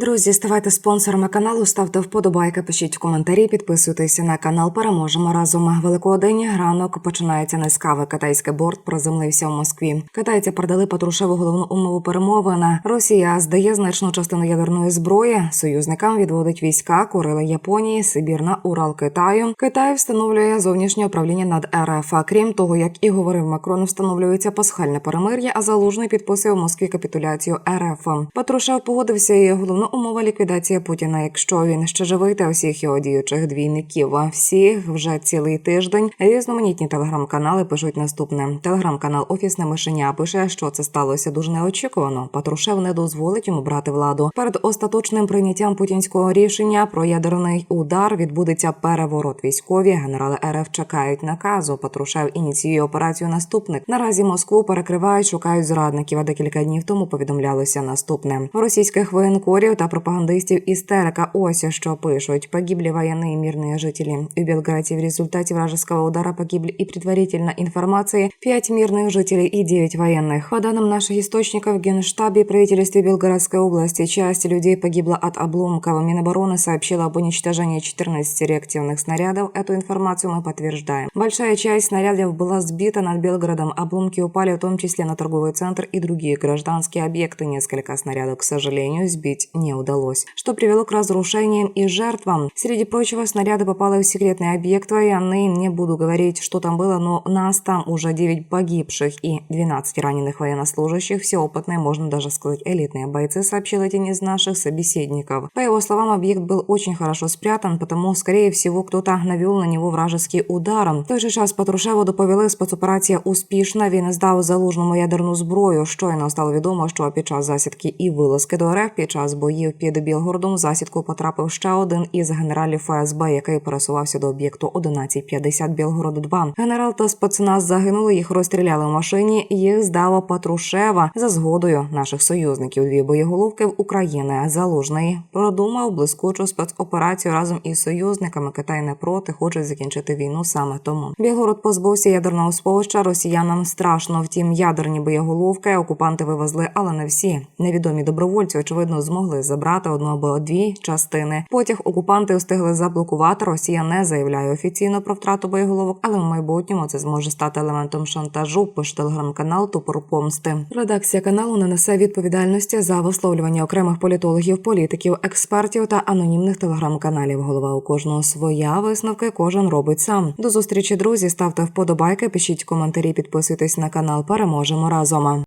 Друзі, ставайте спонсорами каналу, ставте вподобайки, пишіть коментарі, підписуйтеся на канал. Переможемо разом. Великодень ранок починається з. Китайський борт приземлився в Москві. Китайці передали Патрушеву головну умову перемовин. Росія здає значну частину ядерної зброї. Союзникам відводить війська Курили Японії, Сибір на Урал Китаю. Китай встановлює зовнішнє управління над РФ. А крім того, як і говорив Макрон, встановлюється пасхальне перемир'я, а залужний підписує в Москві капітуляцію РФ. Патрушев погодився і умова ліквідація Путіна, якщо він ще живий та усіх його діючих двійників. А всіх вже цілий тиждень різноманітні телеграм-канали пишуть наступне. Телеграм-канал Офісне мишеня пише, що це сталося дуже неочікувано. Патрушев не дозволить йому брати владу. Перед остаточним прийняттям путінського рішення про ядерний удар відбудеться переворот. Військові генерали РФ чекають наказу. Патрушев ініціює операцію наступник. Наразі Москву перекривають, шукають зрадників. А декілька днів тому повідомлялося наступне російських воєнкорів та пропагандистів істерика. Ось що пишуть: погибли военные и мирные жители. В Белграде в результате вражеского удара погибли и предварительно информации 5 мирных жителей и 9 военных. По данным наших источников в Генштабе и правительстве области, часть людей погибла от обломков. Минобороны сообщила об уничтожении 14 реактивных снарядов. Эту информацию мы подтверждаем. Большая часть снарядов была сбита над Белгородом. Обломки упали в том числе на торговый центр и другие гражданские объекты. Несколько снарядов, к сожалению, сбить не удалось, что привело к разрушениям и жертвам. Среди прочего, снаряды попали в секретные объекты военные. Не буду говорить, что там было, но нас там уже 9 погибших и 12 раненых военнослужащих. Все опытные, можно даже сказать, элитные бойцы, сообщил один из наших собеседников. По его словам, объект был очень хорошо спрятан, потому, скорее всего, кто-то навел на него вражеский удар. В той же час Патрушеву доповіли, спецоперація успішна. Він здав залужному ядерну зброю. Щойно стало відомо, що під час засідки і вилазки до РФ під час боїв під Білгородом в засідку потрапив ще один із генералів ФСБ, який пересувався до об'єкту 1150 Білгород 2 Генерал та спецназ загинули. Їх розстріляли в машині. Їх здало Патрушева за згодою наших союзників. Дві боєголовки в України. Залужний продумав блискучу спецоперацію разом із союзниками. Китай не проти, хоче закінчити війну саме тому. Білгород позбувся ядерного сповища. Росіянам страшно. Втім, ядерні боєголовки окупанти вивезли, але не всі. Невідомі добровольці, очевидно, змогли забрати одну або дві частини. Потяг окупанти встигли заблокувати. Росія не заявляє офіційно про втрату боєголовок, але в майбутньому це зможе стати елементом шантажу. Пише телеграм-канал Тупор помсти. Редакція каналу не несе відповідальності за висловлювання окремих політологів, політиків, експертів та анонімних телеграм-каналів. Голова у кожного своя висновки. Кожен робить сам. До зустрічі, друзі. Ставте вподобайки, пишіть коментарі, підписуйтесь на канал. Переможемо разом.